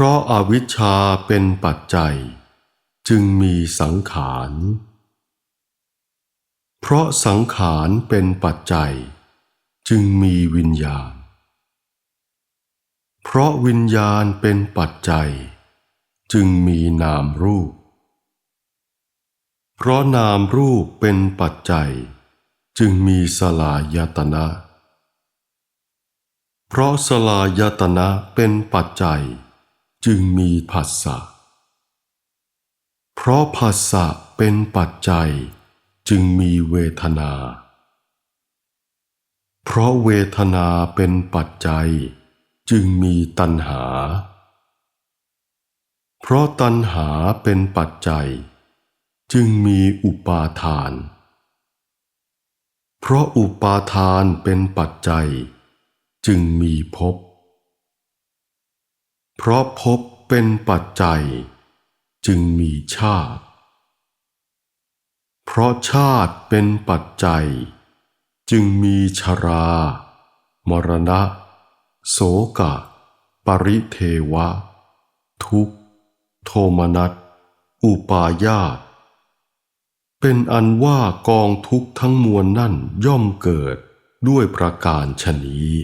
ราะอาวิชชาเป็นปัจจัย จึงมีสังขาร เพราะสังขารเป็นปัจจัย จึงมีวิญญาณ เพราะวิญญาณเป็นปัจจัย จึงมีนามรูป เพราะนามรูปเป็นปัจจัย จึงมีสลายตนะ เพราะสลายตนะเป็นปัจจัย จึงมีผัสสะ เพราะผัสสะเป็นปัจจัยจึงมีเวทนา เพราะเวทนาเป็นปัจจัย จึงมีตัณหา เพราะตัณหาเป็นปัจจัย จึงมีอุปาทาน เพราะอุปาทานเป็นปัจจัย จึงมีภพ เพราะภพเป็นปัจจัย จึงมีชาติ เพราะชาติเป็นปัจจัย จึงมีชรา มรณะ โสกะ ปริเทวะ ทุกขโทมนัส อุปาญาต เป็นอันว่ากองทุกทั้งมวลนั่นย่อมเกิดด้วยประการชนี้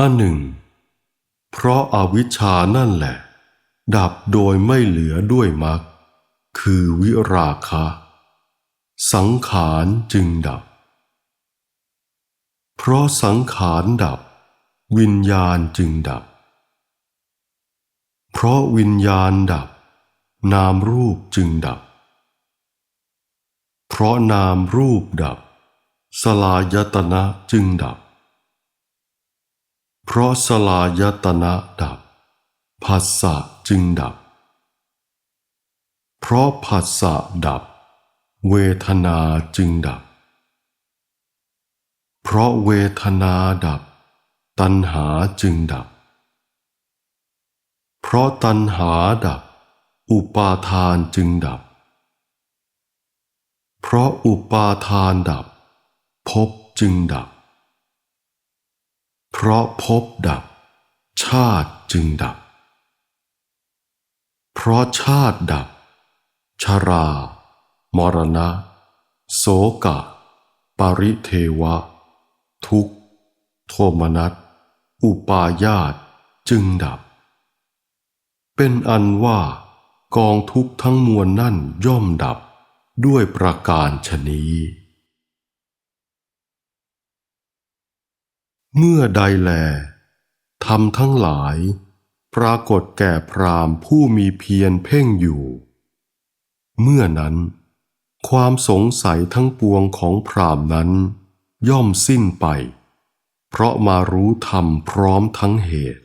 อันหนึ่ง เพราะอาวิชชานั่นแหละ ดับโดยไม่เหลือด้วยมรรคคือวิราคะ สังขารจึงดับ เพราะสังขารดับ วิญญาณจึงดับ เพราะวิญญาณดับ นามรูปจึงดับ เพราะนามรูปดับ สลายตนะจึงดับ เพราะสลายตนะดับผัสสะจึงดับ เพราะผัสสะดับ เวทนาจึงดับ เพราะเวทนาดับ ตัณหาจึงดับ เพราะตัณหาดับ อุปาทานจึงดับ เพราะอุปาทานดับภพจึงดับ เพราะภพดับ ชาติจึงดับ เพราะชาติดับ ชรา มรณะ โสกะ ปริเทวะ ทุกโทมนัส อุปาญาตจึงดับ เป็นอันว่ากองทุกทั้งมวลนั่นย่อมดับด้วยประการชนี้ เมื่อใดแลทำทั้งหลาย ปรากฏแก่พรามผู้มีเพียรเพ่งอยู่ เมื่อนั้น ความสงสัยทั้งปวงของพรามนั้น ย่อมสิ้นไป เพราะมารู้ธรรมพร้อมทั้งเหตุ